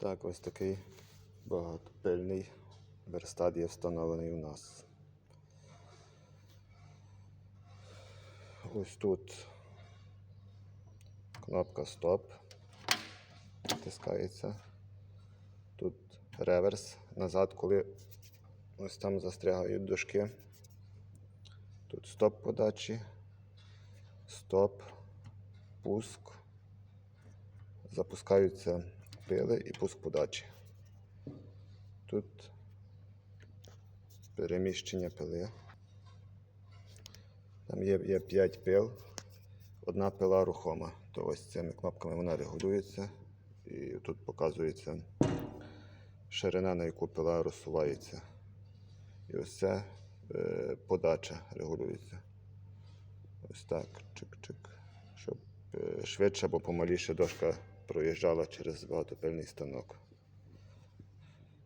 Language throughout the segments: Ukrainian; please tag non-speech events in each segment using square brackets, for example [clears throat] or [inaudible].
Так, ось такий багатопильний верстат є встановлений у нас. Ось тут кнопка стоп. Натискається. Тут реверс. Назад, коли ось там застрягають дошки. Тут стоп подачі, стоп, пуск. Запускаються пили і пуск подачі. Тут переміщення пили. Там є, є 5 пил, одна пила рухома. То ось цими кнопками вона регулюється. І тут показується ширина, на яку пила розсувається. І ось це е, подача регулюється. Ось так, чик-чик. Щоб е, швидше або помаліше дошка проїжджала через багатопильний станок.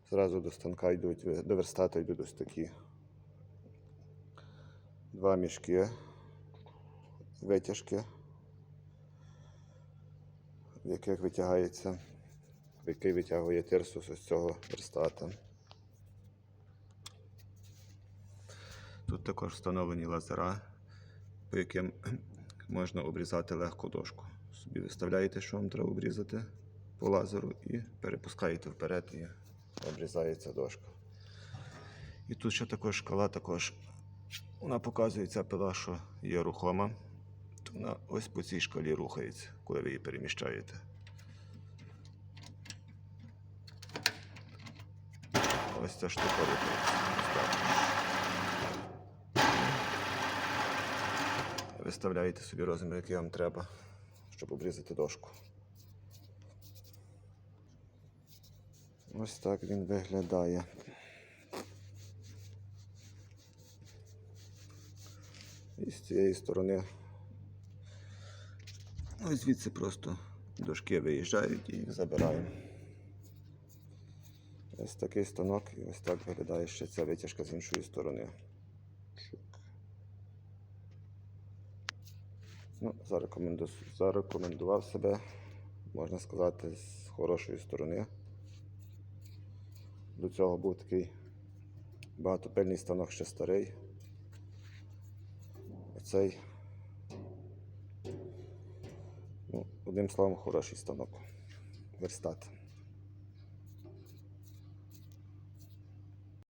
Зразу до станка йдуть, до верстата йдуть ось такі два мішки, витяжки, в яких витягається, в який витягує тирсус ось цього верстата. Тут також встановлені лазера, по яким [clears throat] можна обрізати легко дошку. Собі виставляєте, що вам треба обрізати по лазеру, і перепускаєте вперед, і обрізається дошка. І тут ще також шкала, також вона показує ця пила, що є рухома. То вона ось по цій шкалі рухається, коли ви її переміщаєте. Ось ця штука рухається. Виставляєте собі розмір, який вам треба, щоб обрізати дошку. Ось так він виглядає. І з цієї сторони. Ось звідси просто дошки виїжджають і забираємо. Ось такий станок і ось так виглядає ще ця витяжка з іншої сторони. Ну, зарекоменду... Зарекомендував себе, можна сказати, з хорошої сторони. До цього був такий багатопильний станок ще старий. Оцей, ну, одним словом, хороший станок. Верстат.